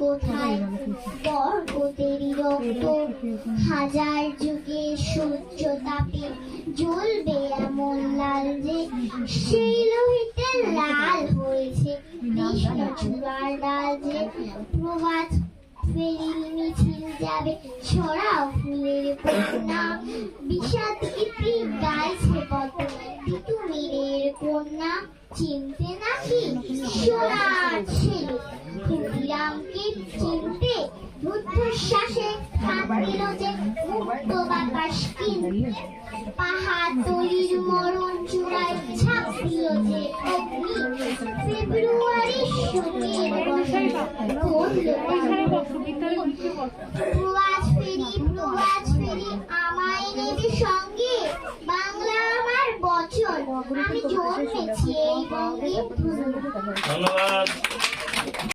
কোথায়? রক্ত হাজার যুগে সূর্য তাপে জ্বলবে এমন লাল যে সেই লোহিতে লাল হয়েছে। কৃষ্ণ চূড়ার ডাল যে প্রভাত ফেরির মিছিল যাবে, ছড়াও ফুলের কন্যা বিষাদ গীতি গাইছে কত তিতুমিরের কন্যা। চিনতে নাকি সোনার ছেলে রুদ্ধশ্বাসে হাত যে মুক্ত বাতাস কিনতে পাহাড় তৈরির মরণ চূড়ায় ছাপ যে অগ্নি। ফেব্রুয়ারি শোকের প্রবাস ফেরি প্রবাস ফেরি, আমায় নেবে সঙ্গে। বাংলা আমার বচন। আমি জন্মেছি এই বঙ্গে। ধন্যবাদ।